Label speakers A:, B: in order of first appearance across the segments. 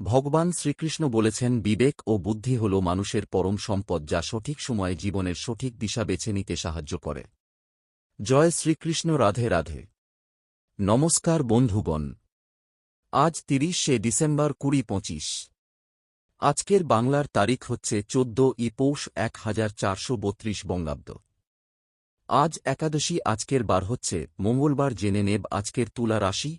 A: ভগবান শ্রীকৃষ্ণ বলেছেন, বিবেক ও বুদ্ধি হল মানুষের পরম সম্পদ যা সঠিক সময়ে জীবনের সঠিক দিশা বেছে নিতে সাহায্য করে। জয় শ্রীকৃষ্ণ, রাধে রাধে। নমস্কার বন্ধুগণ। আজ তিরিশে ডিসেম্বর কুড়ি পঁচিশ। আজকের বাংলার তারিখ হচ্ছে চোদ্দ ই পৌষ এক হাজার চারশো বত্রিশ বঙ্গাব্দ। আজ একাদশী আজকের বার হচ্ছে, মঙ্গলবার জেনে নেব আজকের তুলা রাশি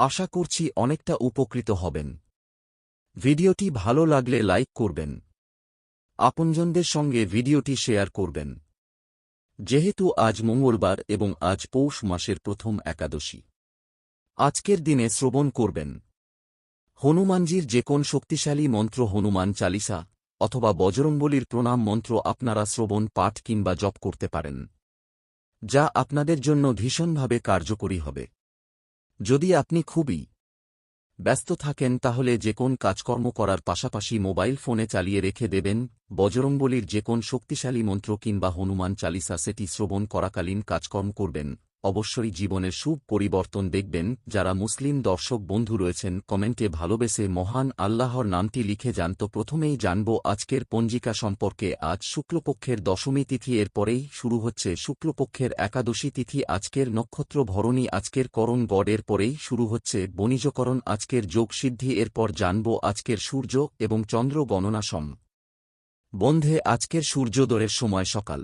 A: আশা করছি অনেকটা উপকৃত হবেন। ভিডিওটি ভালো লাগলে লাইক করবেন। আপনজনদের সঙ্গে ভিডিওটি শেয়ার করবেন। যেহেতু আজ মঙ্গলবার এবং আজ পৌষ মাসের প্রথম একাদশী। আজকের দিনে শ্রবণ করবেন। হনুমানজির যে কোন শক্তিশালী মন্ত্র হনুমান চালিসা অথবা বজরংবলির প্রণাম মন্ত্র আপনারা শ্রবণ, পাঠ কিংবা জপ করতে পারেন। যা আপনাদের জন্য ভীষণভাবে কার্যকরী হবে। যদি আপনি খুবই ব্যস্ত থাকেন, তাহলে যে কোন কাজকর্ম করার পাশাপাশি মোবাইল ফোনে চালিয়ে রেখে দেবেন বজরঙ্গলির যে কোন শক্তিশালী মন্ত্র কিংবা হনুমান চালিসা সেটি শ্রবণ করাকালীন কাজকর্ম করবেন। অবশ্যই জীবনের শুভ পরিবর্তন দেখবেন। যারা মুসলিম দর্শক বন্ধু রয়েছেন, কমেন্টে ভালোবেসে মহান আল্লাহর নামটি লিখে যান। তো প্রথমেই জানব আজকের পঞ্জিকা সম্পর্কে। আজ শুক্লপক্ষের দশমী তিথি এর পরেই শুরু হচ্ছে শুক্লপক্ষের একাদশী তিথি। আজকের নক্ষত্র ভরণী আজকের করণ গড়ের পরেই শুরু হচ্ছে বণিজকরণ আজকের যোগসিদ্ধি এরপর জানব আজকের সূর্য এবং চন্দ্র গণনা সম। বন্ধে আজকের সূর্যোদয়ের সময় সকাল।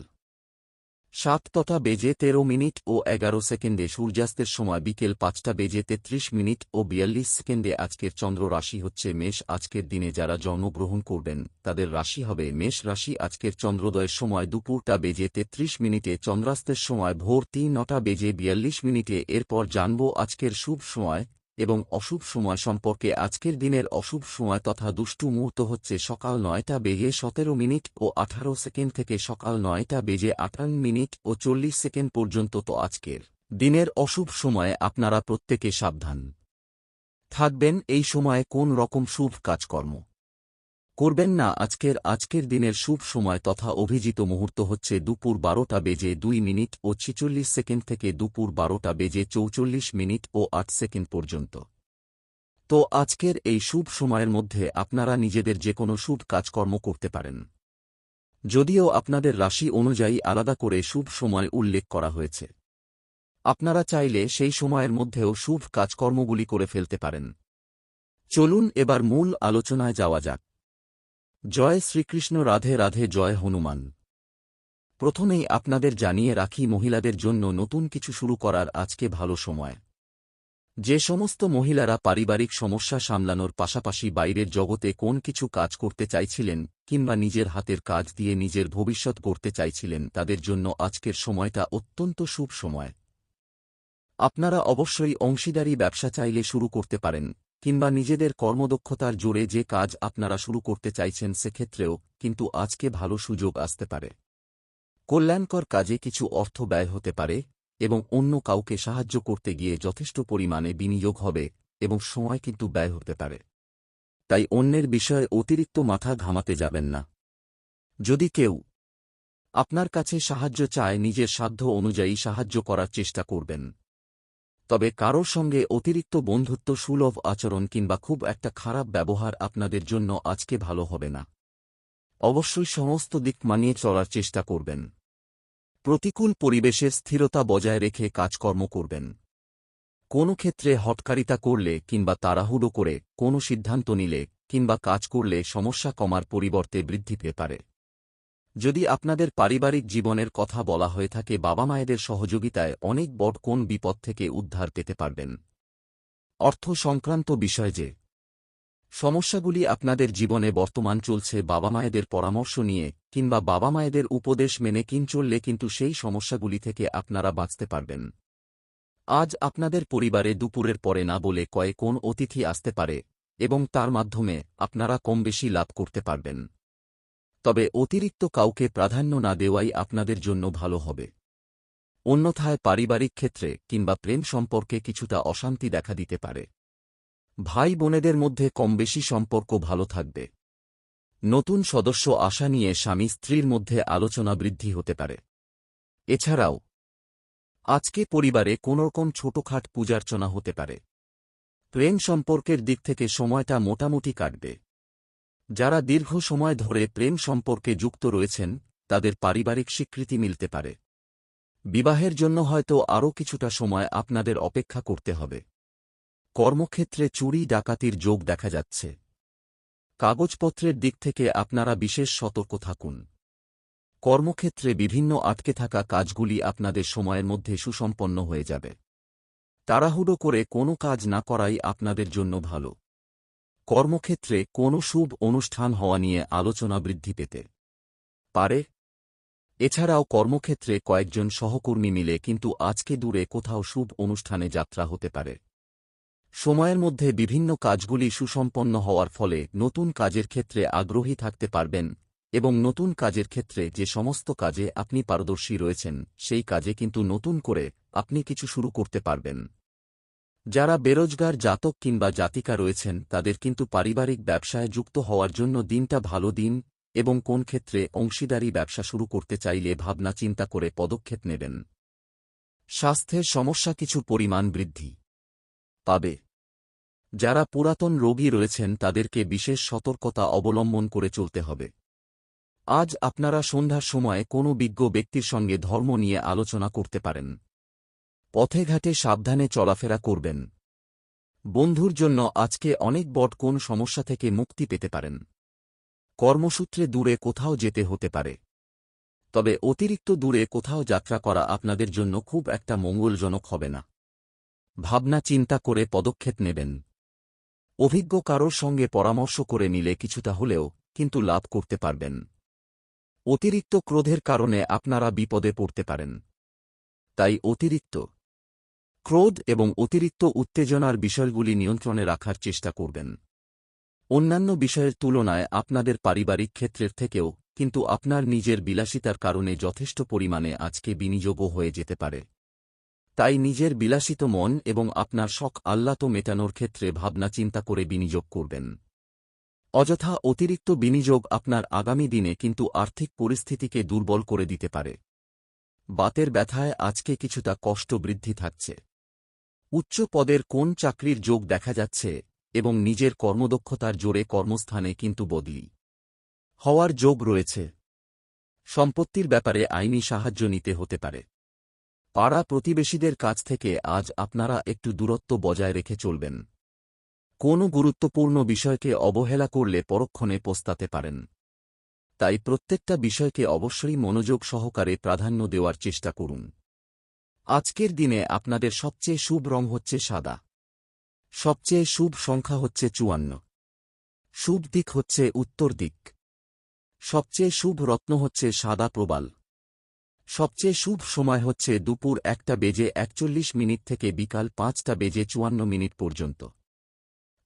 A: সাতটা বেজে তেরো মিনিট ও এগারো সেকেন্ডে সূর্যাস্তের সময় বিকেল পাঁচটা বেজে তেত্রিশ মিনিট ও বিয়াল্লিশ সেকেন্ডে আজকের চন্দ্র রাশি হচ্ছে মেষ। আজকের দিনে যারা জন্মগ্রহণ করবেন, তাদের রাশি হবে মেষ রাশি। আজকের চন্দ্রোদয়ের সময় দুপুরটা বেজে তেত্রিশ মিনিটে চন্দ্রাস্তের সময় ভোর তিন নটা বেজে বিয়াল্লিশ মিনিটে। এরপর জানব আজকের শুভ সময়। এবং অশুভ সময় সম্পর্কে আজকের দিনের অশুভ সময় তথা দুষ্টু মুহূর্ত হচ্ছে সকাল নয়টা বেজে সতেরো মিনিট ও আঠারো সেকেন্ড থেকে সকাল নয়টা বেজে আটান্ন মিনিট ও চল্লিশ সেকেন্ড পর্যন্ত তো আজকের দিনের অশুভ সময়ে আপনারা প্রত্যেকে সাবধান থাকবেন। এই সময়ে কোন রকম শুভ কাজকর্ম? করবেন না, আজকের আজকের দিনের শুভ সময় তথা অভিজিত মুহূর্ত হচ্ছে দুপুর বারোটা বেজে দুই মিনিট ও ছিচল্লিশ সেকেন্ড থেকে দুপুর বারোটা বেজে চৌচল্লিশ মিনিট ও আট সেকেন্ড পর্যন্ত। তো আজকের এই শুভ সময়ের মধ্যে আপনারা নিজেদের যে কোনো শুভ কাজকর্ম করতে পারেন। যদিও আপনাদের রাশি অনুযায়ী আলাদা করে শুভ সময় উল্লেখ করা হয়েছে। আপনারা চাইলে সেই সময়ের মধ্যেও শুভ কাজকর্মগুলি করে ফেলতে পারেন। চলুন এবার মূল আলোচনায় যাওয়া যাক। জয় শ্রীকৃষ্ণ, রাধে রাধে, জয় হনুমান। প্রথমেই আপনাদের জানিয়ে রাখি, মহিলাদের জন্য নতুন কিছু শুরু করার আজকে ভালো সময়। যে সমস্ত মহিলারা পারিবারিক সমস্যা সামলানোর পাশাপাশি বাইরের জগতে কোন কিছু কাজ করতে চাইছিলেন, কিংবা নিজের হাতের কাজ দিয়ে নিজের ভবিষ্যৎ করতে চাইছিলেন, তাদের জন্য আজকের সময়টা অত্যন্ত শুভ সময়। আপনারা অবশ্যই অংশীদারি ব্যবসা চাইলে শুরু করতে পারেন। কিংবা নিজেদের কর্মদক্ষতার জোরে যে কাজ আপনারা শুরু করতে চাইছেন সেক্ষেত্রেও কিন্তু আজকে ভালো সুযোগ আসতে পারে। কল্যাণকর কাজে কিছু অর্থ ব্যয় হতে পারে এবং অন্য কাউকে সাহায্য করতে গিয়ে যথেষ্ট পরিমাণে বিনিয়োগ হবে এবং সময় কিন্তু ব্যয় হতে পারে। তাই অন্যের বিষয়ে অতিরিক্ত মাথা ঘামাতে যাবেন না। যদি কেউ আপনার কাছে সাহায্য চায়, নিজের সাধ্য অনুযায়ী সাহায্য করার চেষ্টা করবেন। তবে কারোর সঙ্গে অতিরিক্ত বন্ধুত্ব সুলভ আচরণ কিংবা খুব একটা খারাপ ব্যবহার আপনাদের জন্য আজকে ভালো হবে না। অবশ্যই সমস্ত দিক মানিয়ে চলার চেষ্টা করবেন। প্রতিকূল পরিবেশের স্থিরতা বজায় রেখে কাজকর্ম করবেন। কোনো ক্ষেত্রে হটকারিতা করলে কিংবা তাড়াহুড়ো করে কোনো সিদ্ধান্ত নিলে কিংবা কাজ করলে সমস্যা কমার পরিবর্তে বৃদ্ধি পেতে পারে। যদি আপনাদের পারিবারিক জীবনের কথা বলা হয়ে থাকে বাবা মায়েদের সহযোগিতায় অনেক বড় কোন বিপদ থেকে উদ্ধার পেতে পারবেন? অর্থ সংক্রান্ত বিষয় যে, সমস্যাগুলি আপনাদের জীবনে বর্তমান চলছে বাবা মায়েদের পরামর্শ নিয়ে কিংবা বাবা মায়েদের উপদেশ মেনে কিন চললে কিন্তু সেই সমস্যাগুলি থেকে আপনারা বাঁচতে পারবেন। আজ আপনাদের পরিবারে দুপুরের পরে না বলে কয়ে কোন অতিথি আসতে পারে এবং তার মাধ্যমে আপনারা কম বেশি লাভ করতে পারবেন। তবে অতিরিক্ত কাউকে প্রাধান্য না দেওয়াই আপনাদের জন্য ভালো হবে। অন্যথায় পারিবারিক ক্ষেত্রে কিংবা প্রেম সম্পর্কে কিছুটা অশান্তি দেখা দিতে পারে। ভাই বোনেদের মধ্যে কম বেশি সম্পর্ক ভালো থাকবে। নতুন সদস্য আশা নিয়ে স্বামী স্ত্রীর মধ্যে আলোচনা বৃদ্ধি হতে পারে। এছাড়াও, আজকে পরিবারে কোনোরকম ছোটখাট পূজার্চনা হতে পারে। প্রেম সম্পর্কের দিক থেকে সময়টা মোটামুটি কাটবে। যারা দীর্ঘ সময় ধরে প্রেম সম্পর্কে যুক্ত রয়েছেন, তাদের পারিবারিক স্বীকৃতি মিলতে পারে। বিবাহের জন্য হয়তো আরও কিছুটা সময় আপনাদের অপেক্ষা করতে হবে। কর্মক্ষেত্রে চুরি, ডাকাতির যোগ দেখা যাচ্ছে। কাগজপত্রের দিক থেকে আপনারা বিশেষ সতর্ক থাকুন। কর্মক্ষেত্রে বিভিন্ন আটকে থাকা কাজগুলি আপনাদের সময়ের মধ্যে সুসম্পন্ন হয়ে যাবে। তাড়াহুড়ো করে কোনো কাজ না করাই আপনাদের জন্য ভালো। কর্মক্ষেত্রে কোনো শুভ অনুষ্ঠান হওয়া নিয়ে আলোচনা বৃদ্ধি পেতে পারে। এছাড়াও কর্মক্ষেত্রে কয়েকজন সহকর্মী মিলে কিন্তু আজকে দূরে কোথাও শুভ অনুষ্ঠানে যাত্রা হতে পারে। সময়ের মধ্যে বিভিন্ন কাজগুলি সুসম্পন্ন হওয়ার ফলে নতুন কাজের ক্ষেত্রে আগ্রহী থাকতে পারবেন এবং নতুন কাজের ক্ষেত্রে যে সমস্ত কাজে আপনি পারদর্শী রয়েছেন, সেই কাজে কিন্তু নতুন করে আপনি কিছু শুরু করতে পারবেন। যারা বেরোজগার, জাতক কিংবা জাতিকা রয়েছেন, তাদের কিন্তু পারিবারিক ব্যবসায় যুক্ত হওয়ার জন্য দিনটা ভালো দিন এবং কোন ক্ষেত্রে অংশীদারি ব্যবসা শুরু করতে চাইলে ভাবনা চিন্তা করে পদক্ষেপ নেবেন। স্বাস্থ্যের সমস্যা কিছু পরিমাণ বৃদ্ধি পাবে। যারা পুরাতন রোগী রয়েছেন, তাদেরকে বিশেষ সতর্কতা অবলম্বন করে চলতে হবে। আজ আপনারা সন্ধ্যার সময় কোনো বিজ্ঞ ব্যক্তির সঙ্গে ধর্ম নিয়ে আলোচনা করতে পারেন। পথে ঘাটে সাবধানে চলাফেরা করবেন। বন্ধুর জন্য আজকে অনেক বট কোন সমস্যা থেকে মুক্তি পেতে পারেন। কর্মসূত্রে দূরে কোথাও যেতে হতে পারে। তবে অতিরিক্ত দূরে কোথাও যাত্রা করা আপনাদের জন্য খুব একটা মঙ্গলজনক হবে না। ভাবনা চিন্তা করে পদক্ষেপ নেবেন। অভিজ্ঞ কারোর সঙ্গে পরামর্শ করে নিলে কিছুটা হলেও কিন্তু লাভ করতে পারবেন। অতিরিক্ত ক্রোধের কারণে আপনারা বিপদে পড়তে পারেন। তাই অতিরিক্ত ক্রোধ এবং অতিরিক্ত উত্তেজনার বিষয়গুলি নিয়ন্ত্রণে রাখার চেষ্টা করবেন। অন্যান্য বিষয়ের তুলনায় আপনাদের পারিবারিক ক্ষেত্রের থেকেও, কিন্তু আপনার নিজের বিলাসিতার কারণে যথেষ্ট পরিমাণে আজকে বিনিয়োগও হয়ে যেতে পারে। তাই নিজের বিলাসিত মন এবং আপনার শখ আহ্লাত মেটানোর ক্ষেত্রে ভাবনা চিন্তা করে বিনিয়োগ করবেন। অযথা অতিরিক্ত বিনিয়োগ আপনার আগামী দিনে কিন্তু আর্থিক পরিস্থিতিকে দুর্বল করে দিতে পারে। বাতের ব্যথায় আজকে কিছুটা কষ্ট বৃদ্ধি থাকছে। উচ্চ পদের কোন চাকরির যোগ দেখা যাচ্ছে এবং নিজের কর্মদক্ষতার জোরে কর্মস্থানে কিন্তু বদলি হওয়ার যোগ রয়েছে। সম্পত্তির ব্যাপারে আইনি সাহায্য নিতে হতে পারে। পাড়া প্রতিবেশীদের কাছ থেকে আজ আপনারা একটু দূরত্ব বজায় রেখে চলবেন। কোনো গুরুত্বপূর্ণ বিষয়কে অবহেলা করলে পরক্ষণে পোস্তাতে পারেন। তাই প্রত্যেকটা বিষয়কে অবশ্যই মনোযোগ সহকারে প্রাধান্য দেওয়ার চেষ্টা করুন। আজকের দিনে আপনাদের সবচেয়ে শুভ রং হচ্ছে সাদা। সবচেয়ে শুভ সংখ্যা হচ্ছে চুয়ান্ন। শুভ দিক হচ্ছে উত্তর দিক। সবচেয়ে শুভ রত্ন হচ্ছে সাদা প্রবাল। সবচেয়ে শুভ সময় হচ্ছে দুপুর একটা বেজে একচল্লিশ মিনিট থেকে বিকাল পাঁচটা বেজে চুয়ান্ন মিনিট পর্যন্ত।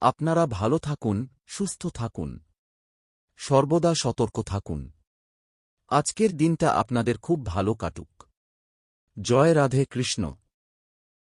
A: আপনারা ভালো থাকুন, সুস্থ থাকুন। সর্বদা সতর্ক থাকুন। আজকের দিনটা আপনাদের খুব ভালো কাটুক। জয় রাধে কৃষ্ণ।